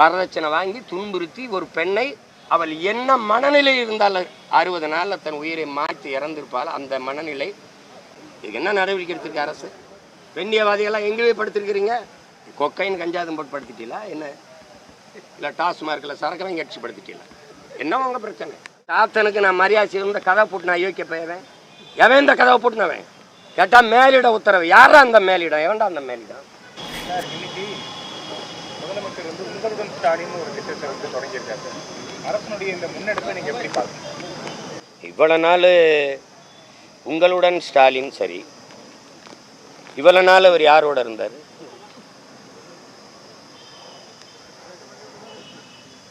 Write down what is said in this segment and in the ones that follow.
வரதட்சணை வாங்கி துன்புறுத்தி ஒரு பெண்ணை அவள் என்ன மனநிலை இருந்தால் அறுபது நாளில் தன் உயிரை மாற்றி இறந்திருப்பாள் அந்த மனநிலை இதுக்கு என்ன நடவடிக்கை எடுத்திருக்கு அரசு? பெண்ணியவாதிகளாக எங்கேயே படுத்திருக்கிறீங்க? கொக்கைன் கஞ்சாதம் போட்டு படுத்திட்டீங்களா? என்ன? இல்லை டாஸ்மார்க்கில் சரக்கு கட்சி படுத்திட்டீங்களா? என்ன உங்கள் பிரச்சனை? தாத்தனுக்கு நான் மரியாதை இருந்த கதை போட்டு நான் யோக்கிய போயவன் எவன் இந்த கதவை போட்டுனவன்? கேட்டால் மேலிட உத்தரவு. யாரா அந்த மேலிடம்? எவன்டா அந்த மேலிடம் சார் இன்னைக்கு முதலமைச்சர் வந்து உங்களுடன் ஸ்டாலின் ஒரு திட்டத்தை வந்து தொடங்கியிருக்காரு அரசனுடைய இந்த முன்னெடுப்பை நீங்க எப்படி பார்க்கணும்? இவ்வளோ நாள் உங்களுடன் ஸ்டாலின் சரி. இவ்வளோ நாள் அவர் யாரோட இருந்தார்?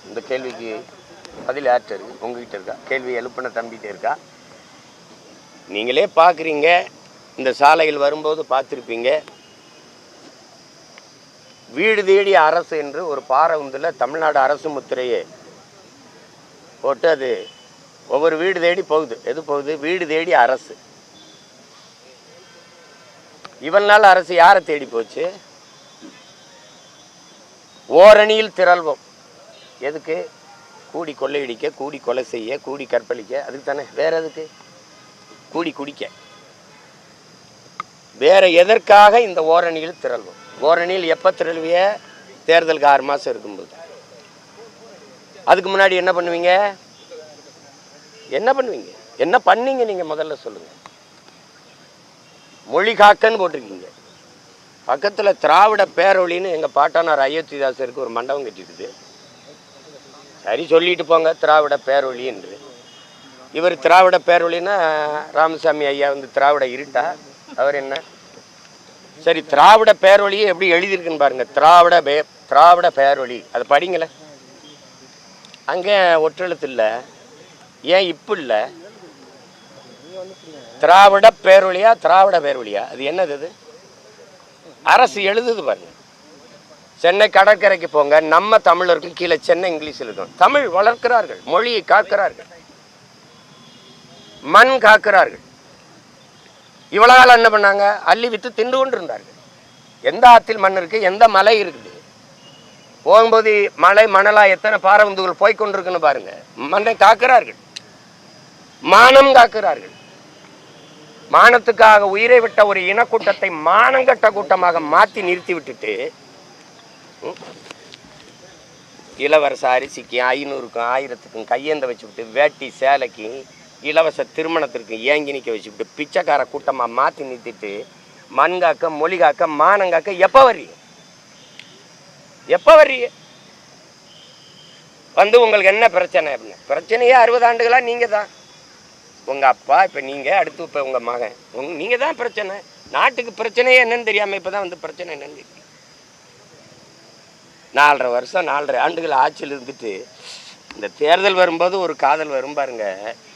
இந்த கேள்விக்கு பதில் யார்கிட்ட இருக்கு? உங்ககிட்ட இருக்கா? கேள்வி எழுப்பின தம்பிகிட்ட இருக்கா? நீங்களே பார்க்குறீங்க இந்த சாலையில் வரும்போது பார்த்துருப்பீங்க. வீடு தேடி அரசு என்று ஒரு பாறை உந்தில் தமிழ்நாடு அரசு முத்திரையே போட்டு அது ஒவ்வொரு வீடு தேடி போகுது. எது போகுது? வீடு தேடி அரசு. இவள் நாள் அரசு யாரை தேடி போச்சு? ஓரணியில் திரள்வோம். எதுக்கு? கூடி கொள்ளையடிக்க கூடி கொலை செய்ய கூடி கற்பழிக்க. அதுக்கு தானே. வேற எதுக்கு? கூடி குடிக்க. வேற எதற்காக இந்த ஓரணியில் திரள்வோம்? ஓரணியில் எப்போ திரள்விய தேர்தலுக்கு ஆறு மாதம் இருக்கும்போது. அதுக்கு முன்னாடி என்ன பண்ணுவீங்க? என்ன பண்ணுவீங்க? என்ன பண்ணீங்க நீங்க முதல்ல சொல்லுங்க. மொழி காக்கன்னு போட்டிருக்கீங்க. பக்கத்துல திராவிட பேரொழின்னு எங்க பாட்டானார் அயோத்திதாசருக்கு ஒரு மண்டபம் கட்டிருக்குது சரி சொல்லிட்டு போங்க. திராவிட பேரொழி என்று. இவர் திராவிட பேரொழின்னா ராமசாமி ஐயா வந்து திராவிட இருட்டா? அவர் என்ன? சரி திராவிட பேரொழியை எப்படி எழுதியிருக்குன்னு பாருங்க. திராவிட பே திராவிட பேரொழி. அதை படிங்கள. அங்கே ஒற்றெழுத்து இல்லை ஏன் இப்போ இல்லை? திராவிட பேரொழியா திராவிட பேரொழியா? அது என்னது அது? அரசு எழுதுது பாருங்க. சென்னை கடற்கரைக்கு போங்க. நம்ம தமிழருக்கும் கீழே சென்னை இங்கிலீஷில் இருக்கும். தமிழ் வளர்க்கிறார்கள் மொழியை காக்கிறார்கள். மண் காக்கிறார்கள். இவ்வளோ காலம் என்ன பண்ணாங்க? அள்ளி விற்று தின்று கொண்டு இருந்தார்கள் எந்த ஆத்தில் மண் இருக்குது எந்த மலை இருக்குது? போகும்போது மலை மணலா எத்தனை பாரவந்துகள் போய் கொண்டிருக்குன்னு பாருங்க. மண்ணை காக்கிறார்கள். மானம் காக்கிறார்கள். மானத்துக்காக உயிரை விட்ட ஒரு இனக்கூட்டத்தை மானங்கட்ட கூட்டமாக மாற்றி நிறுத்தி விட்டுட்டு ம், இளவரச ஐநூறுக்கும் ஆயிரத்துக்கும் கையேந்த வச்சுக்கிட்டு வேட்டி சேலைக்கு இலவச திருமணத்திற்கு ஏங்கி நிற்க வச்சுக்கிட்டு பிச்சைக்கார கூட்டமாக மாற்றி நிறுத்திட்டு மண் காக்க மொழி காக்க எப்போ வரி எப்போ வரி வந்து உங்களுக்கு என்ன பிரச்சனை அப்படின்னு? பிரச்சனையே அறுபது ஆண்டுகளா நீங்கள் தான் உங்கள் அப்பா இப்போ நீங்கள் அடுத்து இப்போ உங்கள் மகன். உங் நீங்கள் தான் பிரச்சனை. நாட்டுக்கு பிரச்சனையே என்னன்னு தெரியாமல் இப்போ தான் வந்து பிரச்சனை என்னன்னு தெரியும். நாலரை வருஷம் நாலரை ஆண்டுகள் ஆட்சியில் இருந்துட்டு இந்த தேர்தல் வரும்போது ஒரு காதல் வரும் பாருங்க.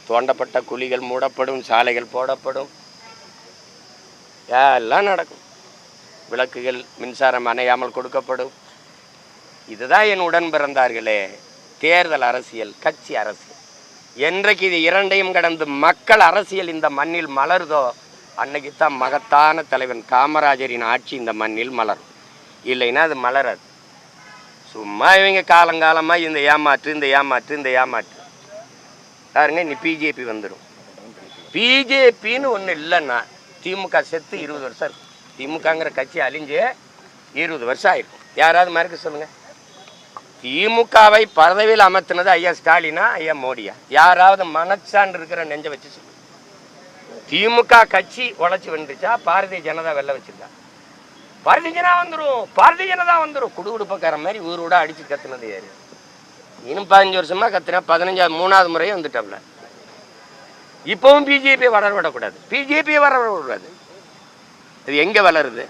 தோண்டப்பட்ட குழிகள் மூடப்படும் சாலைகள் போடப்படும். எல்லாம் நடக்கும். விளக்குகள் மின்சாரம் அணையாமல் கொடுக்கப்படும். இதுதான் என் உடன் பிறந்தார்களே தேர்தல் அரசியல் கட்சி அரசியல். என்றைக்கு இது இரண்டையும் கடந்து மக்கள் அரசியல் இந்த மண்ணில் மலருதோ அன்னைக்கு தான் மகத்தான தலைவன் காமராஜரின் ஆட்சி இந்த மண்ணில் மலரும். இல்லைன்னா அது மலராது. சும்மா இவங்க காலங்காலமாக இந்த ஏமாற்று இந்த ஏமாற்று இந்த ஏமாற்று. பாருங்க நீ பிஜேபி வந்துடும் பிஜேபின்னு ஒன்று இல்லைன்னா திமுக செத்து இருபது வருஷம் இருக்கும். திமுகங்கிற கட்சி அழிஞ்சு இருபது வருஷம் ஆயிருக்கும். யாராவது மறுக்க சொல்லுங்கள் திமுகவை பதவியில் அமர்த்தினது ஐயா ஸ்டாலினா ஐயா மோடியா? யாராவது மனச்சான் இருக்கிற நெஞ்ச வச்சு சொல்லு. திமுக கட்சி உழைச்சி வந்துச்சா பாரதிய ஜனதா வெள்ள வச்சிருக்கா? பாரதிய ஜனதா வந்துடும் பாரதிய ஜனதா வந்துடும் குடுகுடுப்பக்கார மாதிரி ஊரோட அடிச்சு கத்துனது யாரு? இன்னும் பதினஞ்சு வருஷமா கத்துனா பதினஞ்சாவது மூணாவது முறையும் வந்துட்டோம்ல. இப்பவும் பிஜேபி வளர விடக்கூடாது. பிஜேபி வளர விடக்கூடாது. இது எங்க வளருது?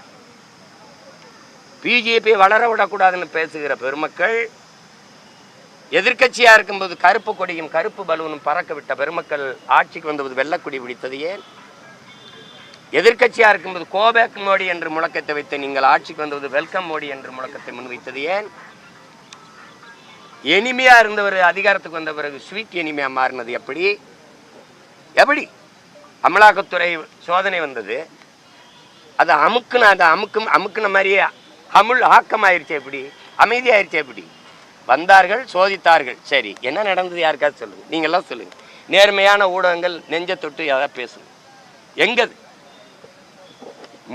பிஜேபி வளர விடக்கூடாதுன்னு பேசுகிற பெருமக்கள் எதிர்க்கட்சியா இருக்கும்போது கருப்பு கொடியும் கருப்பு பலூனும் பறக்க விட்ட பெருமக்கள் ஆட்சிக்கு வந்தபோது வெள்ளக்கொடி பிடித்தது ஏன்? எதிர்கட்சியா இருக்கும்போது கோபேக் மோடி என்று முழக்கத்தை வைத்து நீங்கள் ஆட்சிக்கு வந்தபோது வெல்கம் மோடி என்று முழக்கத்தை முன்வைத்தது ஏன்? எனிமையாக இருந்தவர் அதிகாரத்துக்கு வந்த பிறகு ஸ்வீட் எனிமையாக மாறினது எப்படி? எப்படி? அமலாக்கத்துறை சோதனை வந்தது. அது அமுக்குன அதை அமுக்கும் அமுக்குன மாதிரியே அமுல் ஆக்கமாயிருச்சு எப்படி? அமைதியாயிருச்சு எப்படி? வந்தார்கள் சோதித்தார்கள். சரி என்ன நடந்தது யாருக்காவது சொல்லுங்கள் நீங்கள்லாம் சொல்லுங்கள் நேர்மையான ஊடகங்கள் நெஞ்ச தொட்டு எதாவது பேசுங்க. எங்கது?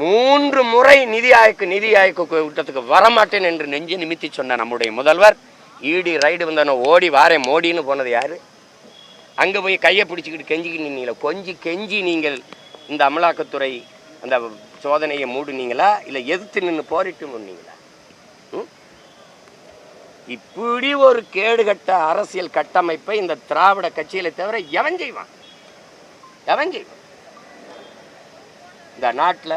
மூன்று முறை நிதி ஆய்க்கு நிதி ஆய்க்கு கூட்டத்துக்கு வரமாட்டேன் என்று நெஞ்சு நிமித்தி சொன்ன நம்முடைய முதல்வர் ஈடி ரைடு வந்தன ஓடி வாரேன் மோடின்னு போனது யாரு? அங்கே போய் கையை பிடிச்சிக்கிட்டு கெஞ்சிக்கிட்டு நின்னீங்களா கொஞ்சி கெஞ்சி நீங்கள் இந்த அமலாக்கத்துறை அந்த சோதனையை மூடுனீங்களா? இல்லை எதிர்த்து நின்று போரிட்டு முன்னீங்களா இப்படி ஒரு கேடுகட்ட அரசியல் கட்டமைப்பை இந்த திராவிட கட்சியில தவிர எவன் செய்வான்? எவன் செய்வான்? இந்த நாட்டில்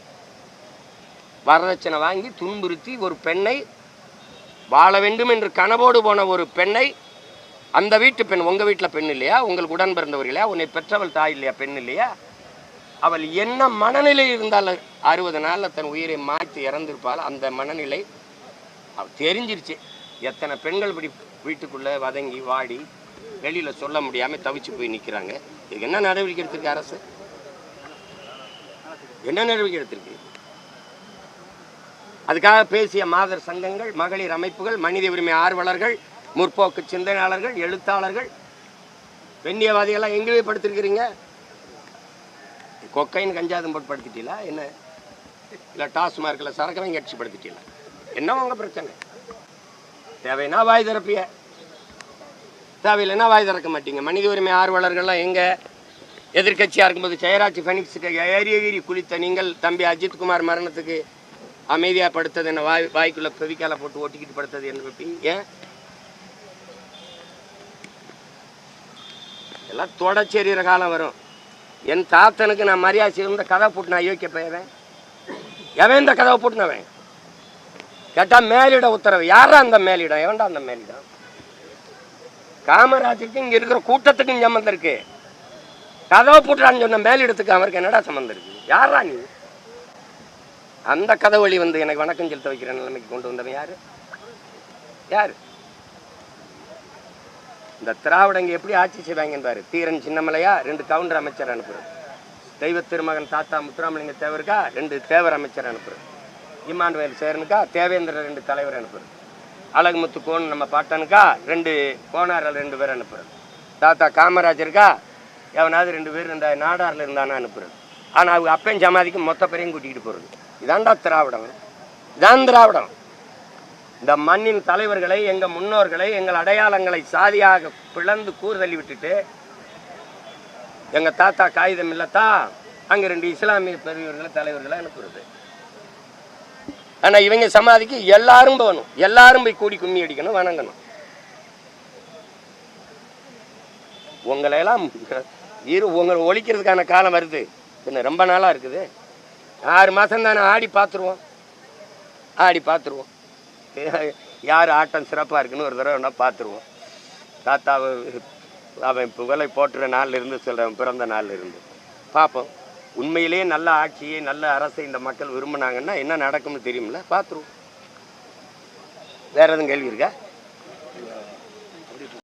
வரதட்சணை வாங்கி துன்புறுத்தி ஒரு பெண்ணை வாழ வேண்டும் என்று கனவோடு போன ஒரு பெண்ணை அந்த வீட்டு பெண் உங்கள் வீட்டில் பெண் இல்லையா? உங்களுக்கு உடன் பிறந்தவர் இல்லையா? உன்னை பெற்றவள் தாய் இல்லையா? பெண் இல்லையா? அவள் என்ன மனநிலை இருந்தால் அறுபது நாளில் தன் உயிரை மாற்றி இறந்திருப்பாள். அந்த மனநிலை அவள் தெரிஞ்சிருச்சு. எத்தனை பெண்கள் இப்படி வீட்டுக்குள்ளே வதங்கி வாடி வெளியில் சொல்ல முடியாமல் தவிச்சு போய் நிற்கிறாங்க இதுக்கு என்ன நடவடிக்கை எடுத்திருக்கு அரசு? என்ன நடவடிக்கை எடுத்திருக்கு? அதுக்காக பேசிய மாதர் சங்கங்கள் மகளிர் அமைப்புகள் மனித உரிமை ஆர்வலர்கள் முற்போக்கு சிந்தனையாளர்கள் எழுத்தாளர்கள் பெண்ணியவாதிகள்லாம் எங்கேயே படுத்திருக்கிறீங்க? கொக்கைன் கஞ்சாதம் போட்டு படுத்திட்டீங்களா? என்ன? இல்லை டாஸ்மார்க்கில் சரக்கு வாங்கி அடிச்சு படுத்திட்டீங்களா? என்ன உங்கள் பிரச்சனை? தேவைன்னா வாய் திறப்பிய. தேவையில்லைன்னா வாய் திறக்க மாட்டீங்க. மனித உரிமை ஆர்வலர்கள்லாம் எங்கே? எதிர்க்கட்சியாக இருக்கும்போது ஜெயராஜ் ஃபெனிக்ஸுக்கு ஏறி ஏறி குளித்த நீங்கள் தம்பி அஜித்குமார் மரணத்துக்கு அமைதியாக படுத்தது என்ன வாய் வாய்க்குள்ளே பெவிக்கால போட்டு ஒட்டிக்கிட்டு படுத்தது என்ன வைப்பீங்க ஏன்? எல்லாம் தொடச்செறிகிற காலம் வரும். என் தாத்தனுக்கு நான் மரியாதை செய்த கதை போட்டு நான் யோக்கிய போயவன். எவன் இந்த கதவை போட்டுனவன்? கேட்டால் மேலிட உத்தரவு. யாரா அந்த மேலிடம்? எவன்டா அந்த மேலிடம்? காமராஜருக்கு இங்கே இருக்கிற கூட்டத்துக்கும் சம்மந்தம் இருக்கு. கதவை போட்டுறான்னு சொன்ன மேலிடத்துக்கு அவருக்கு என்னடா சம்மந்தம் இருக்கு? யாரா நீ? அந்த கதவழி வந்து எனக்கு வணக்கம் செலுத்த வைக்கிற நிலைமைக்கு கொண்டு வந்தவன் யாரு? யாரு? இந்த திராவிடங்க எப்படி ஆட்சி செய்வாங்கன்னு பாரு தீரன் சின்னமலையா ரெண்டு கவுண்டர் அமைச்சர் அனுப்புறது. தெய்வ திருமகன் தாத்தா முத்துராமலிங்க தேவருக்கா ரெண்டு தேவர் அமைச்சர் அனுப்புறது. இம்மாண்டுவேல் சேரனுக்கா தேவேந்திர ரெண்டு தலைவர் அனுப்புறது. அழகுமுத்து கோன் நம்ம பாட்டனுக்கா ரெண்டு கோனாரில் ரெண்டு பேர் அனுப்புறது. தாத்தா காமராஜருக்கா எவனாவது ரெண்டு பேர் இருந்தா நாடாரில் இருந்தானா அனுப்புறது. ஆனால் அவங்க அப்பையும் சமாதிக்கு மொத்த பேரையும் கூட்டிகிட்டு போகிறது இதான்டா திராவிடம். இதான் திராவிடம். இந்த மண்ணின் தலைவர்களை எங்கள் முன்னோர்களை எங்கள் அடையாளங்களை சாதியாக பிளந்து கூறுதள்ளி விட்டுட்டு எங்கள் தாத்தா காகிதம் இல்லத்தா அங்கே ரெண்டு இஸ்லாமிய பெரியவர்களை தலைவர்களை அனுப்புறது. ஆனால் இவங்க சமாதிக்கு எல்லாரும் போகணும். எல்லாரும் போய் கூடி கும்மி அடிக்கணும் வணங்கணும். உங்களையெல்லாம் இரு உங்களை ஒழிக்கிறதுக்கான காலம் வருது. இன்னும் ரொம்ப நாளாக இருக்குது. ஆறு மாதம் தானே ஆடி பார்த்துருவோம் ஆடி பார்த்துருவோம் யார் ஆட்டம் சிறப்பாக இருக்குன்னு ஒரு தடவை வேணால் பார்த்துருவோம் தாத்தாவை அவன் புகழை போட்டுற நாள்ல இருந்து சொல்கிறவன் பிறந்த நாள்ல இருந்து. பார்ப்போம் உண்மையிலேயே நல்ல ஆட்சியை நல்ல அரசை இந்த மக்கள் விரும்பினாங்கன்னா என்ன நடக்கும்னு தெரியுமில்ல பார்த்துருவோம் வேறு எதுவும் கேள்வி இருக்கா?